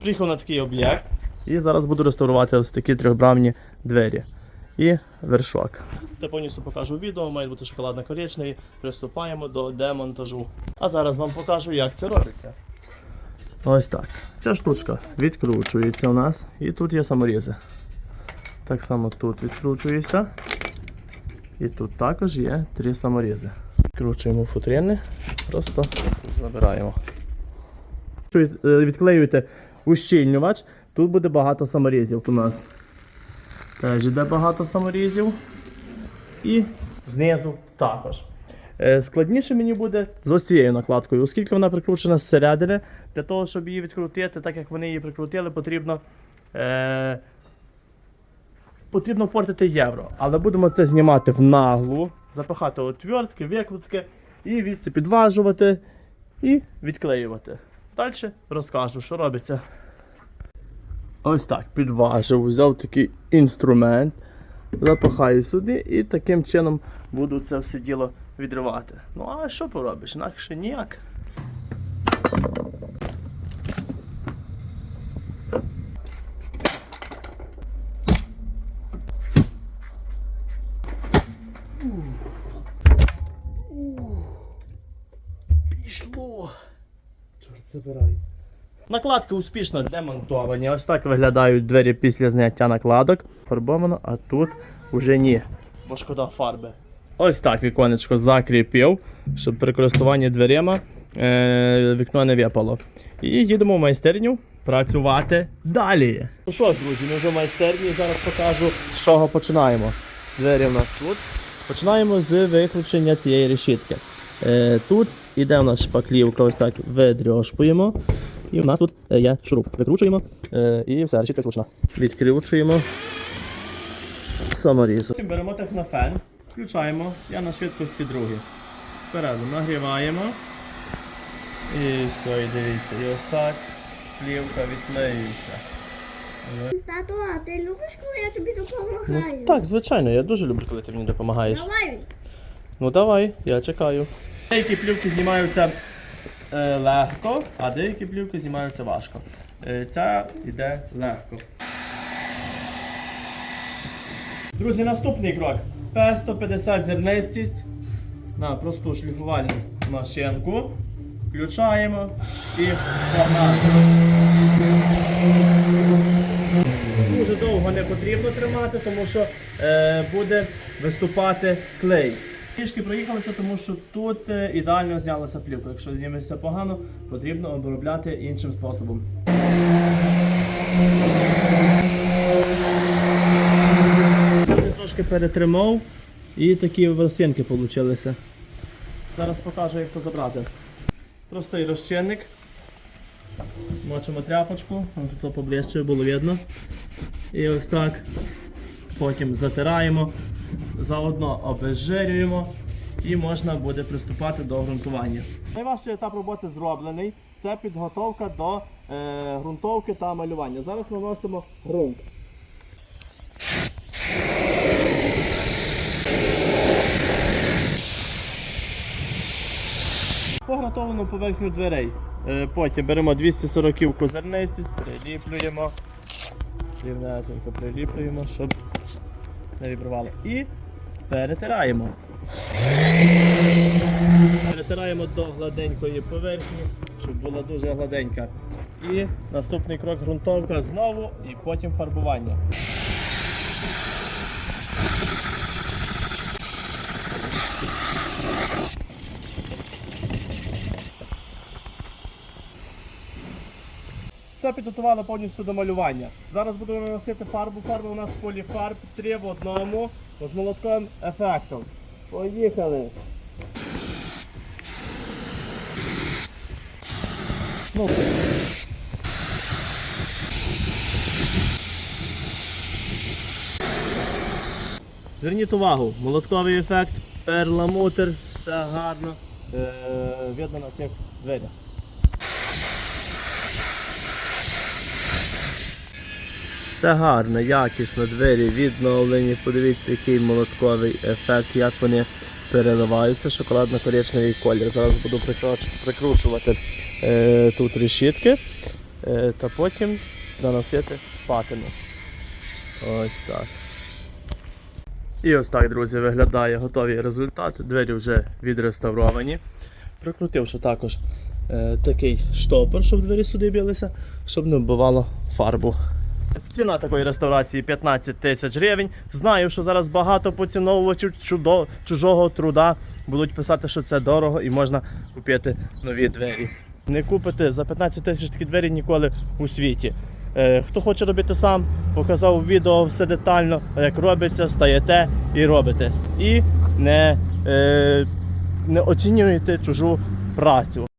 Приїхав на такий об'єкт і зараз буду реставрувати ось такі трьохбрамні двері. І вершок. Це повністю покажу відео, має бути шоколадно-коричневий. Приступаємо до демонтажу. А зараз вам покажу, як це робиться. Ось так. Ця штучка відкручується у нас, і тут є саморізи. Так само тут відкручується. І тут також є три саморізи. Відкручуємо футрини, просто забираємо. Е, відклеюєте ущільнювач, тут буде багато саморізів у нас. Теж іде багато саморізів. І знизу також. Е, Складніше мені буде з ось цією накладкою, оскільки вона прикручена зсередини. Для того, щоб її відкрутити, так як вони її прикрутили, потрібно. Е- Потрібно портити євро, але будемо це знімати в наглу, запихати отвертки, викрутки і відси підважувати і відклеювати. Далі розкажу, що робиться. Ось так, підважив, взяв такий інструмент, запихаю сюди і таким чином буду це все діло відривати. Ну а що поробиш? Інакше ніяк. Пішло. Чорт забирай. Накладки успішно демонтовані. Ось так виглядають двері після зняття накладок. Фарбовано, а тут вже ні. Бо шкода фарби. Ось так віконечко закріпив, щоб при користуванні дверима е- вікно не випало. І їдемо в майстерню працювати далі. Ну що ж, друзі, ми вже в майстерні. Зараз покажу, з чого починаємо. Двері в нас тут. Починаємо з виключення цієї решітки. Е, тут іде у нас шпаклівка, ось так видрьошпуємо. І у нас тут е, є шуруп. Викручуємо е, і все, решітка кручена. Відкручуємо саморіз. Беремо технофен, включаємо. Я на швидкості другій. Спереду нагріваємо. І все, і дивіться. І ось так плівка відклеюється. Тато, а ти любиш, коли я тобі допомагаю? Ну, так, звичайно, я дуже люблю, коли ти мені допомагаєш. Давай. Ну давай, я чекаю. Деякі плівки знімаються легко, а деякі плівки знімаються важко. Е, ця йде легко. Друзі, наступний крок. П150 зернистість на просту шліфувальну машинку. Включаємо і погнали. Дуже довго не потрібно тримати, тому що е, буде виступати клей. Трішки проїхалися, тому що тут е, ідеально знялася плівка. Якщо зніметься погано, потрібно обробляти іншим способом. Трошки перетримав і такі волосинки вийшли. Зараз покажу, як це забрати. Простий розчинник. Мочимо тряпочку, тут поближче було видно. І ось так. Потім затираємо, заодно обезжирюємо і можна буде приступати до ґрунтування. Найважчий етап роботи зроблений. Це підготовка до е, ґрунтовки та малювання. Зараз наносимо ґрунт. Погратовану поверхню дверей. Е, Потім беремо 240 зернистість, приліплюємо. Рівнесенько приліплюємо, щоб не вібрувало. І перетираємо. Перетираємо до гладенької поверхні, щоб була дуже гладенька. І наступний крок ґрунтовка знову і потім фарбування. Все підготували повністю до малювання. Зараз будемо наносити фарбу. Фарба у нас поліфарб 3 в одному з молотковим ефектом. Поїхали! Ну, Зверніть увагу, молотковий ефект, перламутр, все гарно е- видно на цих дверях. Все гарно, якісно, двері відновлені. Подивіться, який молотковий ефект, як вони переливаються. Шоколадно-коричневий колір. Зараз буду прикручувати е, тут решітки. е, та потім наносити патину. Ось так. І ось так, друзі, виглядає готовий результат. Двері вже відреставровані. Прикрутивши також е, такий штопор, щоб двері сюди білися, щоб не вбивало фарбу. Ціна такої реставрації 15 тисяч гривень. Знаю, що зараз багато поціновувачів чужого труда будуть писати, що це дорого і можна купити нові двері. Не купите за 15 тисяч такі двері ніколи у світі. Е, хто хоче робити сам, показав відео все детально, як робиться, стаєте і робите. І не, е, не оцінюєте чужу працю.